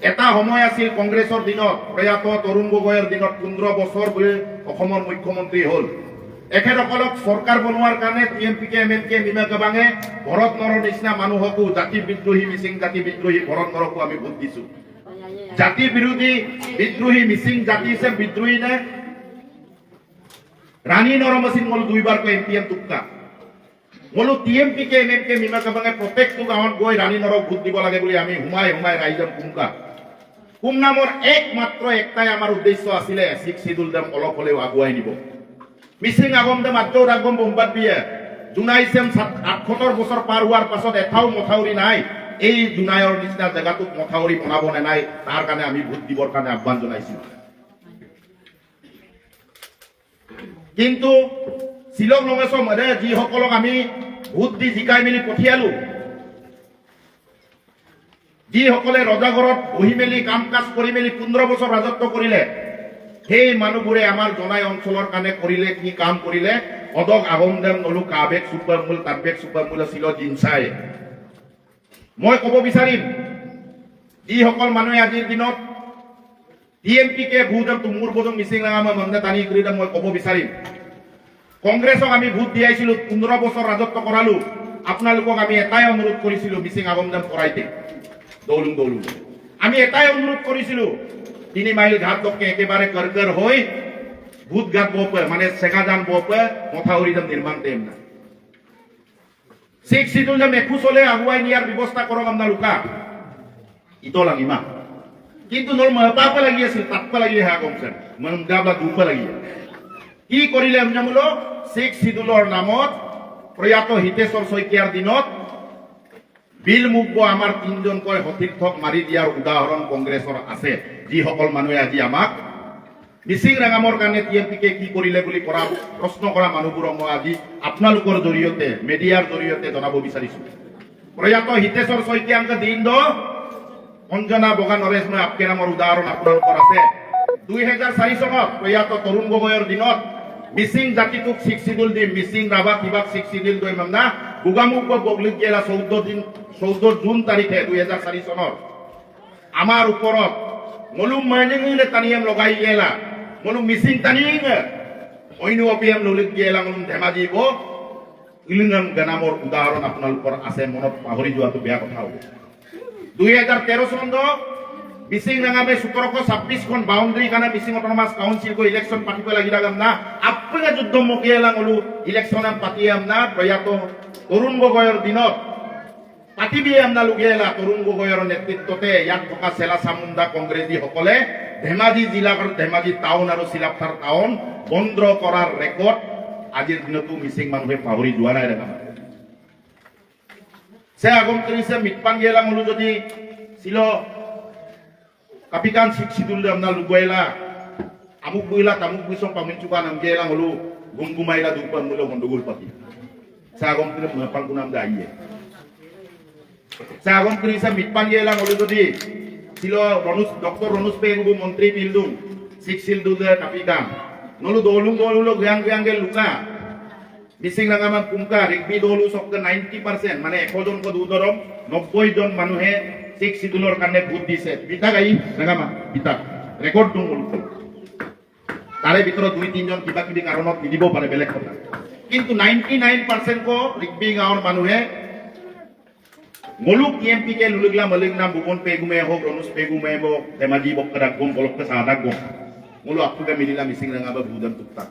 এটা সময় আছিল কংগ্ৰেছৰ দিনত, প্ৰয়াত তৰুণ গগৈৰ দিনত পোন্ধৰ বছৰ বোলে অসমৰ মুখ্যমন্ত্ৰী হ'ল। এখেতসকলক চৰকাৰ বনোৱাৰ কাৰণে P M P K M M K মীমা গাবাঙে ভৰত নৰৰ নিচিনা মানুহকো জাতি বিদ্ৰোহী, মিচিং জাতি বিদ্ৰোহী, ভৰত নৰকো আমি ভোট দিছো। জাতি বিৰোধী, বিদ্ৰোহী, মিচিং জাতি হিচাপে বিদ্ৰোহী নে? ৰাণী নৰমচিন মল দুইবাৰকৈ এম পি এম টুক্কা বোলো T M P K M M K মীমা গাবাঙে প্ৰত্যেকটো গাঁৱত গৈ ৰাণী নৰক ভোট দিব লাগে বুলি আমি সোমাই সোমাই ৰাইজক কুমকা কুম নামৰ একমাত্ৰ একটাই আমাৰ উদ্দেশ্য আছিলে ছিক্স চিডুল দেম অলপ হ'লেও আগুৱাই নিব। মিচিং আগম দেম আদ্যৌৰ আগম বোমবাদ দিয়ে। জোনাইছেম আঠসত্তৰ বছৰ পাৰ হোৱাৰ পাছত এঠাও মথাউৰি নাই। এই জোনাইৰ নিচিনা জেগাটোত মথাউৰি বনাব নে নাই তাৰ কাৰণে আমি ভোট দিবৰ কাৰণে আহ্বান জনাইছিলো। কিন্তু শ্বিলং নমেশৰ মধ্যে যিসকলক আমি ভোট দি জিকাই মেলি পঠিয়ালো যিসকলে ৰজাঘৰত বহি মেলি কাম কাজ কৰি মেলি পোন্ধৰ বছৰ ৰাজত্ব কৰিলে, সেই মানুহবোৰে আমাৰ জনাই অঞ্চলৰ কাৰণে কৰিলে, কি কাম কৰিলে? অদক আগম দেম নলু কাবেগ চুপাৰ মূল তাবেগ চুপাৰ মূল আছিল জিনচাই। মই ক'ব বিচাৰিম, যিসকল মানুহে আজিৰ দিনত T M P K vote তুমুৰ বজং মিচিং ৰাঙামা মন্দে টানি কৰি মই ক'ব বিচাৰিম। কংগ্ৰেছক আমি ভোট দিয়াইছিলো, পোন্ধৰ বছৰ ৰাজত্ব কৰালো। আপোনালোকক আমি এটাই অনুৰোধ কৰিছিলো, মিচিং আগম দেম কৰাইতে দৌলুং দৌলুং আমি এটাই অনুৰোধ কৰিছিলো তিনি মাইল ঘাট লকে একেবাৰে কৰকৰ হৈ ভূত ঘাট বোপে মানে চেগাজান বোপে মথাউৰি যেন নিৰ্মাণ দেম না। ছিক্স চিটুল যেন এখোচলে আগুৱাই নিয়াৰ ব্যৱস্থা কৰক আপোনালোকা ইটো লাগিমা কিন্তু নল মহতাপে লাগি আছিল তাতপে লাগি হা কমছে মনগাবলা দুপে লাগি কি কৰিলে আমজামুলো ছিক্স চিডুলৰ নামত প্ৰয়াত হিতেশ্বৰ শইকীয়াৰ দিনত বিল মুগ্ব আমাৰ তিনজনকৈ সতীৰ্থক মাৰি দিয়াৰ উদাহৰণ কংগ্ৰেছৰ আছে। যিসকল মানুহে আজি আমাক মিচিং ৰাঙামৰ কাৰণে টি কে কৰিলে বুলি কৰা প্ৰশ্ন কৰা মানুহবোৰক মই আজি আপোনালোকৰ জৰিয়তে, মিডিয়াৰ জৰিয়তে জনাব বিচাৰিছো। প্ৰয়াত হিতেশ্বৰ শইকীয়াংক দিন দ অঞ্জনা বগা নৰেশ মই আপকে নামৰ উদাহৰণ আপোনালোকৰ আছে। দুই হেজাৰ চাৰি চনত প্ৰয়াত তৰুণ গগৈৰ দিনত মিচিং জাতিটোক ছিক্স দি মিচিং ৰাভা কিবাক ছিক্স চিডুল দৈ মামনা গোগামুখ বগলিক গেলা চৌধ্য দিন চৌধ্য জুন তাৰিখে দুই হেজাৰ চাৰি চনত আমাৰ ওপৰত মলুম মাইনিংলে টানিয়াম লগাই গেলা মলুম মিচিং টানিং অন্য অপিয়াম ললিত গেলা মলুম ধেমাজি ব ইলিঙাম গানামৰ উদাহৰণ আপোনালোকৰ আছে, মনত পাহৰি যোৱাটো বেয়া কথা হ'ব। দুই হাজাৰ তেৰ চনত মিচিং নাঙামে সোতৰশ ছাব্বিছখন বাউণ্ডাৰী কাৰণে মিচিং অটনমাছ কাউন্সিল কৰি ইলেকশ্যন পাতিব লাগি থাকাম না। আপুনি যুদ্ধ মকিয়ালাং হলো, ইলেকশ্যন পাতিয়াম না। প্ৰয়াত তৰুণ গগৈৰ দিনত পাতিবি আপোনালোকে এলা তৰুণ গগৈৰ নেতৃত্বতে। ইয়াত থকা চেলা চামুণ্ডা কংগ্ৰেছীসকলে ধেমাজি জিলা আৰু ধেমাজি টাউন আৰু চিলাপথাৰ টাউন বন্ধ কৰাৰ ৰেকৰ্ড আজিৰ দিনতো মিচিং মানুহে পাহৰি যোৱা নাই দেখা সে আগম কৰিছে মিটপান গেলা যদি ছিল কাপিকান শিক্ষিতুল আপনার লুগুয়াইলা আমুক বইলা, তামুক বইসং পামিন চুকা নাম গেলা হলো গুমগুমাইলা দুপান মূল্য গন্ডগোল পাতি। সে আগম করে মহাপান নাম দাইয়ে সে আগম কৰিছে মিটপান গেলা হলো যদি ছিল রনুস ডক্টর রনুস পেগুবু মন্ত্রী পিলদুং শিক্ষিল দুদে কাপিকান নলু দৌলুং দৌলুলো গ্যাং গ্যাঙ্গে লুকা। মিচিং নাগামান কুমকা, ৰিগবি দলো চবকে নাইনটি পাৰ্চেণ্ট মানে এশজনকৈ দুধৰম নব্বৈ জন মানুহে ছিক্স চিডুলৰ কাৰণে ভোট দিছে। বিতাক আহি নাগামা বিতাক। ৰেকৰ্ড দিওঁ তাৰে ভিতৰত দুই, তিনিজন কিবা কিবি কাৰণত নিদিব পাৰে বেলেগ কথা। কিন্তু নাইনটি নাইন পাৰ্চেণ্ট ৰিগবি গাঁৱৰ মানুহে Muluk yang pike lulik la malik na bukon pegu meho kronus pegu meho bo temaji bok kada gom kolok ke sana gom. Mulu aku gak milih lah mising dengan ngaba budam tuktak.